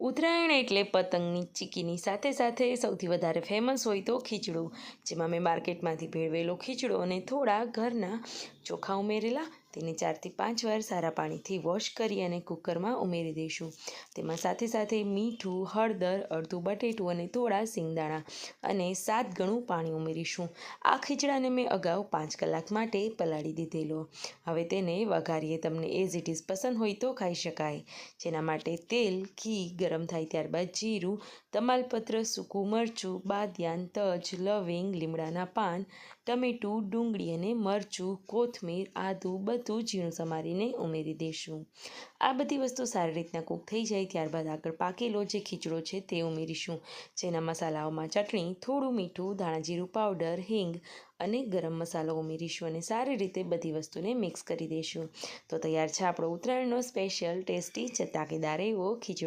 ઉત્તરાયણ એટલે પતંગની ચીકીની સાથે સાથે સૌથી વધારે ફેમસ હોય તો ખીચડું, જેમાં મેં માર્કેટમાંથી ભેળવેલો ખીચડો અને થોડા ઘરના ચોખા ઉમેરેલા તેને ચારથી પાંચ વાર સારા પાણીથી વોશ કરી અને કુકરમાં ઉમેરી દઈશું. તેમાં સાથે સાથે મીઠું, હળદર, અડધું બટેટું અને થોડા સિંગદાણા અને સાત ગણું પાણી ઉમેરીશું. આ ખીચડાને મેં અગાઉ પાંચ કલાક માટે પલાળી દીધેલો. હવે તેને વઘારીએ. તમને એઝ ઇટ ઇઝ પસંદ હોય તો ખાઈ શકાય. જેના માટે તેલ, ઘી ગરમ થાય ત્યારબાદ જીરું, તમાલપત્ર, સૂકું મરચું, બાદિયાન, તજ, લવિંગ, લીમડાના પાન, ટમેટું, ડુંગળી અને મરચું, કોથમીર, આદું બધું ઝીણું સમારીને ઉમેરી દઈશું આ બધી વસ્તુ સારી રીતના કૂક થઈ જાય ત્યારબાદ આગળ પાકેલો જે ખીચડો છે તે ઉમેરીશું. જેના મસાલાઓમાં ચટણી, થોડું મીઠું ધાણાજીરું પાવડર હિંગ અને ગરમ મસાલો ઉમેરીશું અને સારી રીતે બધી વસ્તુને મિક્સ કરી દઈશું તો તૈયાર છે આપણો ઉત્તરાયણનો સ્પેશિયલ ટેસ્ટી ચટાકેદાર એવો ખીચડો.